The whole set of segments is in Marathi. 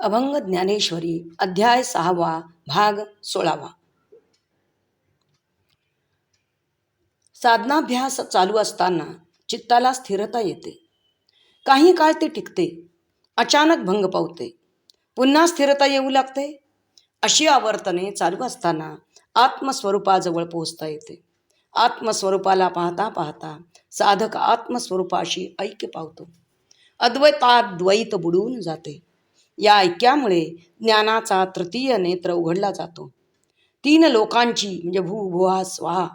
अभंग ज्ञानेश्वरी अध्याय सहावा भाग सोळावा. साधनाभ्यास चालू असताना चित्ताला स्थिरता येते. काही काळ ते टिकते. अचानक भंग पावते. पुन्हा स्थिरता येऊ लागते. अशी आवर्तने चालू असताना आत्मस्वरूपाजवळ पोहोचता येते. आत्मस्वरूपाला पाहता पाहता साधक आत्मस्वरूपाशी ऐक्य पावतो. अद्वैताद्वैत बुडून जाते. या ऐक्यामुळे ज्ञानाचा तृतीय नेत्र उघडला जातो. तीन लोकांची म्हणजे भू भुवा स्वाहा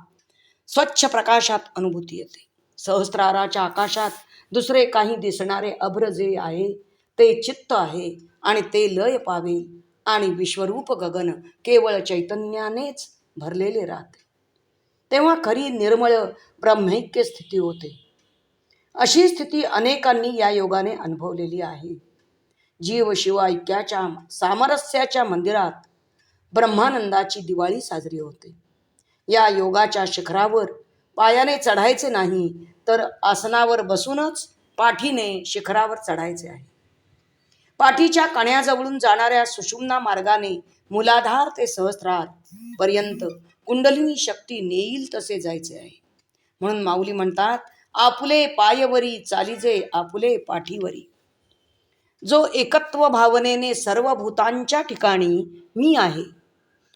स्वच्छ प्रकाशात अनुभूती येते. सहस्राराच्या आकाशात दुसरे काही दिसणारे अभ्र जे आहे ते चित्त आहे आणि ते लय पावेल आणि विश्वरूप गगन केवळ चैतन्यानेच भरलेले राहते. तेव्हा खरी निर्मळ ब्रह्मैक्य स्थिती होते. अशी स्थिती अनेकांनी या योगाने अनुभवलेली आहे. जीव शिव ऐक्याच्या सामरस्याच्या मंदिरात ब्रह्मानंदाची दिवाळी साजरी होते. या योगाच्या शिखरावर पायाने चढायचे नाही तर आसनावर बसूनच पाठीने शिखरावर चढायचे आहे. पाठीच्या कण्याजवळून जाणाऱ्या सुषुम्ना मार्गाने मुलाधार ते सहस्रार पर्यंत कुंडलिनी शक्ती नेईल तसे जायचे आहे. म्हणून माऊली म्हणतात आपुले पायवरी चालीजे आपुले पाठीवरी. जो एकत्व भावनेने सर्व भूतांच्या ठिकाणी मी आहे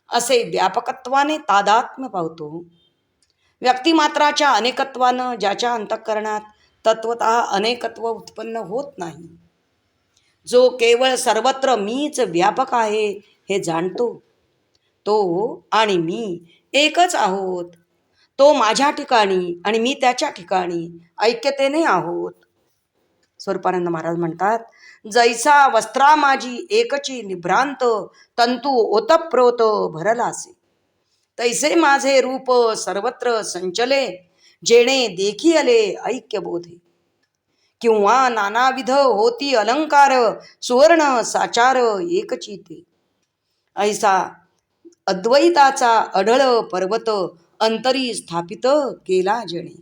असे व्यापकत्वाने तादात्म्य पावतो. व्यक्तिमात्राच्या अनेकत्वानं ज्याच्या अंतःकरणात तत्वत अनेकत्व उत्पन्न होत नाही जो केवळ सर्वत्र मीच व्यापक आहे हे जाणतो. तो आणि मी एकच आहोत. तो माझ्या ठिकाणी आणि मी त्याच्या ठिकाणी ऐक्यतेने आहोत. स्वरूपानंद महाराज म्हणतात जैसा वस्त्रा माझी एकची निभ्रांत तंतू ओतप्रोत भरलासे. तैसे माझे रूप सर्वत्र संचले जेणे देखी आले ऐक्य बोधे किंवा नानाविध होती अलंकार सुवर्ण साचार एकची ते. ऐसा अद्वैताचा अढळ पर्वत अंतरी स्थापित केला जणे.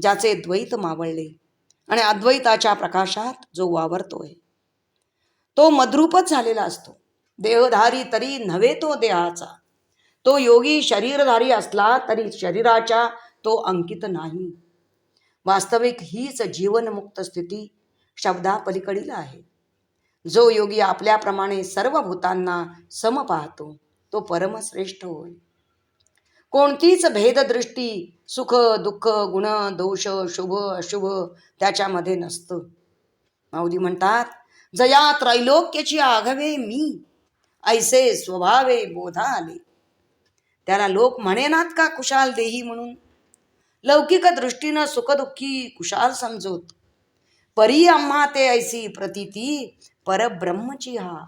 ज्याचे द्वैत मावळले. आणि अद्वैताच्या प्रकाशात जो वावरतोय तो मद्रूपच झालेला असतो. देहधारी तरी नव्हे तो देहाचा. तो योगी शरीरधारी असला तरी शरीराच्या तो अंकित नाही. वास्तविक हीच जीवनमुक्त स्थिती शब्दापलीकडील आहे. जो योगी आपल्याप्रमाणे सर्व भूतांना सम पाहतो तो परमश्रेष्ठ होय. कोणतीच भेददृष्टी सुख दुःख गुण दोष शुभ अशुभ त्याच्यामध्ये नसतं. माऊली म्हणतात जया त्रैलोक्याची आघवे मी ऐसे स्वभावे बोधा आले त्याला लोक म्हणेनात का कुशाल देही म्हणून? लौकिक दृष्टीनं सुखदुःखी कुशाल समजोत. परी आम्हा ते ऐसी प्रतीती परब्रह्मची हा.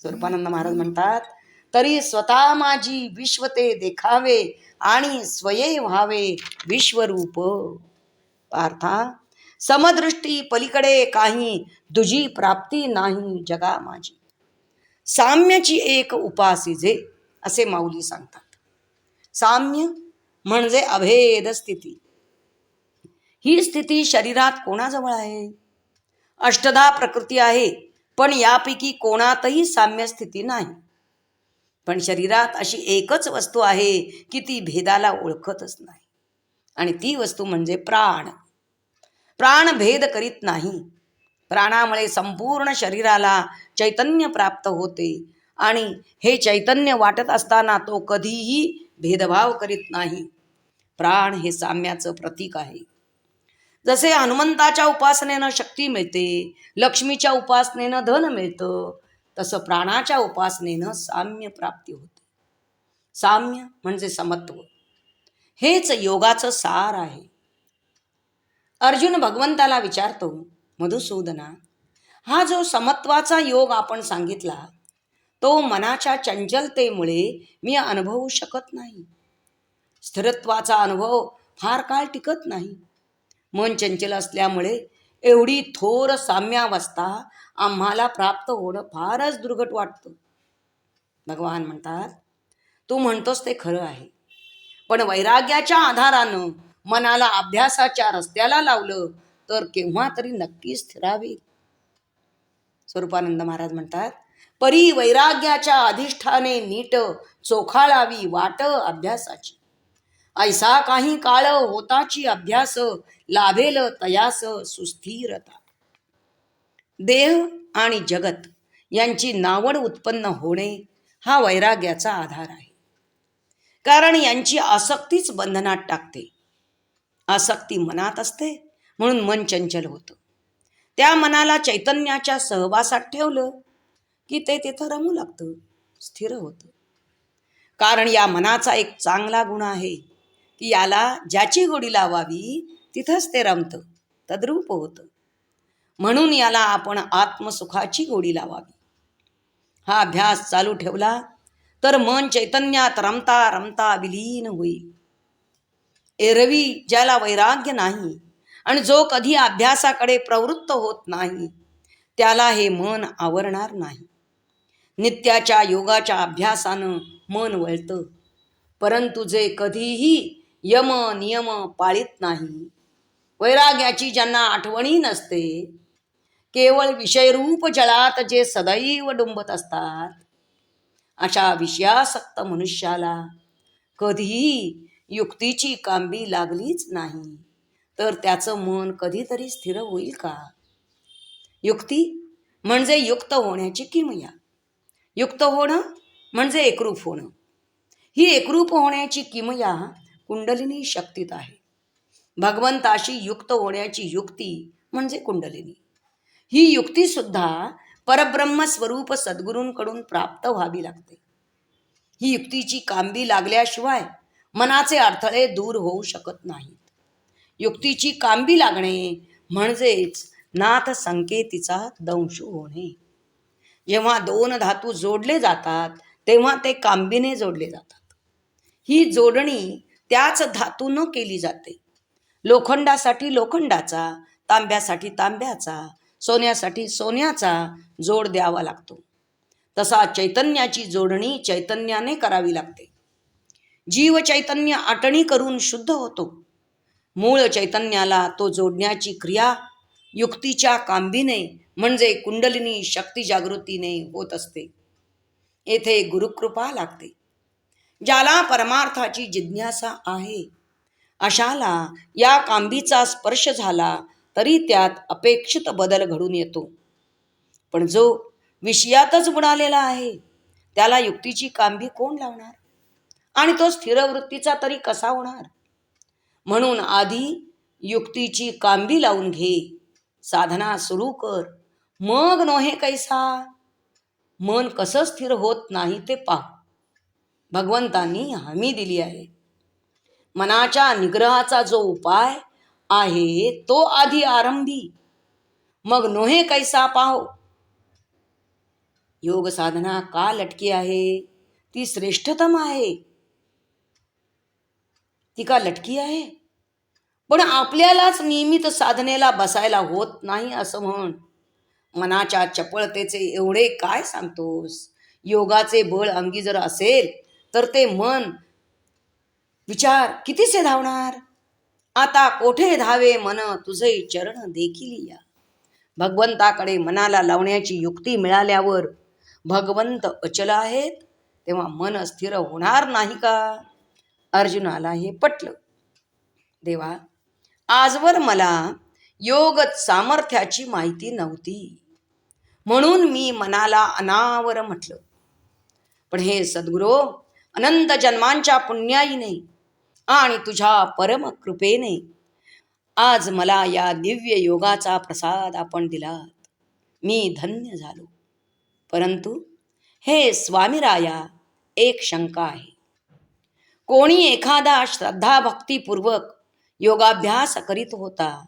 स्वरूपानंद महाराज म्हणतात तरी स्वतः माझी विश्व ते देखावे आणि स्वये व्हावे विश्वरूप. पार्था समदृष्टी पलीकडे काही दुजी प्राप्ती नाही जगा माझी. साम्याची एक उपासिजे असे माऊली सांगतात. साम्य म्हणजे अभेद स्थिती. ही स्थिती शरीरात कोणाजवळ आहे? अष्टधा प्रकृती आहे पण यापैकी कोणातही साम्य स्थिती नाही. पण शरीरात अशी एकच वस्तू आहे की ती भेदाला ओळखतच नाही. आणि ती वस्तू म्हणजे प्राण. प्राण भेद करीत नाही. प्राणामुळे संपूर्ण शरीराला चैतन्य प्राप्त होते आणि हे चैतन्य वाटत असताना तो कधीही भेदभाव करीत नाही. प्राण हे साम्याचं प्रतीक आहे. जसे हनुमंताच्या उपासनेनं शक्ती मिळते लक्ष्मीच्या उपासनेनं धन मिळतं तसं प्राणाच्या उपासनेनं साम्य प्राप्ती होते. साम्य म्हणजे समत्व. हेच योगाचं सार आहे. अर्जुन भगवंताला विचारतो मधुसूदना हा जो समत्वाचा योग आपण सांगितला तो मनाच्या चंचलतेमुळे मी अनुभवू शकत नाही. स्थिरत्वाचा अनुभव फार काळ टिकत नाही. मन चंचल असल्यामुळे एवढी थोर साम्यावस्था आम्हाला प्राप्त होणं फारच दुर्घट वाटतं. भगवान म्हणतात तू म्हणतोस ते खरं आहे. पण वैराग्याच्या आधारानं मनाला अभ्यासाच्या रस्त्याला लावलं तर केव्हा तरी नक्की स्थिरावे. स्वरूपानंद महाराज म्हणतात परी वैराग्याच्या अधिष्ठाने नीट चोखाळावी वाट अभ्यासाची. ऐसा काही काळ होताची अभ्यास लाभेल तयास सुस्थिरता. देह आणि जगत यांची नावड उत्पन्न होणे हा वैराग्याचा आधार आहे. कारण यांची आसक्तीच बंधनात टाकते. आसक्ती मनात असते म्हणून मन चंचल होतं. त्या मनाला चैतन्याच्या सहवासात ठेवलं की ते तिथं रमू लागतं स्थिर होतं. कारण या मनाचा एक चांगला गुण आहे. की याला ज्याची गोडी लावावी तिथंच ते रमतं तद्रूप होतं. म्हणून याला आपण आत्मसुखाची गोडी लावावी. हा अभ्यास चालू ठेवला तर मन चैतन्यात रमता रमता विलीन होईल. एरवी ज्याला वैराग्य नाही आणि जो कधी अभ्यासाकडे प्रवृत्त होत नाही त्याला हे मन आवरणार नाही. नित्याच्या योगाच्या अभ्यासानं मन वळतं. परंतु जे कधीही यम नियम पाळीत नाही. वैराग्याची ज्यांना आठवणी नसते केवळ विषयरूप जळात जे सदैव डुंबत असतात. अशा विषयासक्त मनुष्याला कधीही युक्तीची कांबी लागलीच नाही. तर त्याचं मन कधीतरी स्थिर होईल का? युक्ती म्हणजे युक्त होण्याची किमया. युक्त होणं म्हणजे एकरूप होणं. ही एकरूप होण्याची किमया कुंडलिनी शक्तीत आहे. भगवंताशी युक्त होण्याची युक्ती म्हणजे कुंडलिनी. ही युक्तीसुद्धा परब्रह्म स्वरूप सद्गुरूंकडून प्राप्त व्हावी लागते. ही युक्तीची कांबी लागल्याशिवाय मनाचे अडथळे दूर होऊ शकत नाहीत. युक्तीची कांबी लागणे म्हणजेच नाथ संकेतीचा दंश होणे. जेव्हा दोन धातू जोडले जातात तेव्हा ते कांबीने जोडले जातात. ही जोडणी त्याच धातूनं केली जाते. लोखंडासाठी लोखंडाचा तांब्यासाठी तांब्याचा सोन्यासाठी सोन्याचा जोड द्यावा लागतो. तसा चैतन्याची जोडणी चैतन्याने करावी लागते. जीव चैतन्य आटणी करून शुद्ध होतो. मूळ चैतन्याला तो जोडण्याची क्रिया युक्तीच्या कांबीने म्हणजे कुंडलिनी शक्ती जागृतीने होत असते. येथे गुरुकृपा लागते. ज्याला परमार्थाची जिज्ञासा आहे. अशाला या कांबीचा स्पर्श झाला तरी त्यात अपेक्षित बदल घडून येतो. पण जो विषयातच बुडालेला आहे त्याला युक्तीची कांबी कोण लावणार? आणि तो स्थिरवृत्तीचा तरी कसा होणार? म्हणून आधी युक्तीची कांबी लावून घे साधना सुरू कर मग नोहे कैसा? मन कसं स्थिर होत नाही ते पाहू. भगवंतांनी हमी दिली आहे. मनाच्या निग्रहाचा जो उपाय आहे तो आधी आरंभी. मग नोहे कैसा पाहो. योग साधना का लटकी आहे? ती श्रेष्ठतम आहे. ती का लटकी आहे? पण आपल्यालाच नियमित साधनेला बसायला होत नाही असं म्हण. मनाच्या चपळतेचे एवढे काय सांगतोस? योगाचे बळ अंगी जर असेल तर ते मन विचार कितीसे धावणार? आता कोठे धावे मन? तुझे चरण देखील या. भगवंताकडे मनाला लावण्याची युक्ती मिळाल्यावर भगवंत अचल आहेत तेव्हा मन स्थिर होणार नाही का? अर्जुनाला हे पटलं. देवा आजवर मला योग सामर्थ्याची माहिती नव्हती. म्हणून मी मनाला अनावर म्हटलं. पण हे सद्गुरो अनंत जन्मांच्या पुण्याईने आणि तुझ्या परमकृपेने. आज मला या दिव्य योगाचा प्रसाद आपण दिलात. मी धन्य झालो. परंतु हे स्वामीराया एक शंका आहे. कोणी एखादा श्रद्धाभक्तीपूर्वक योगाभ्यास करीत होता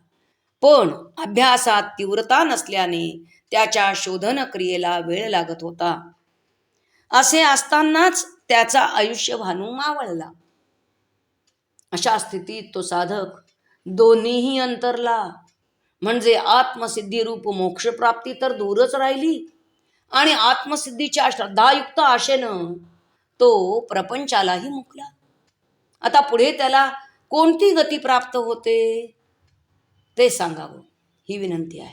पण अभ्यासात तीव्रता नसल्याने त्याच्या शोधन क्रियेला वेळ लागत होता. असे असतानाच त्याचा आयुष्य भानू मावळला. अशा स्थितीत तो साधक दोन्हीही अंतरला. म्हणजे आत्मसिद्धी रूप मोक्षप्राप्ती तर दूरच राहिली आणि आत्मसिद्धीच्या श्रद्धायुक्त आशेनं तो प्रपंचालाही मुकला. आता पुढे त्याला कोणती गती प्राप्त होते? ते सांगावं. ही विनंती आहे.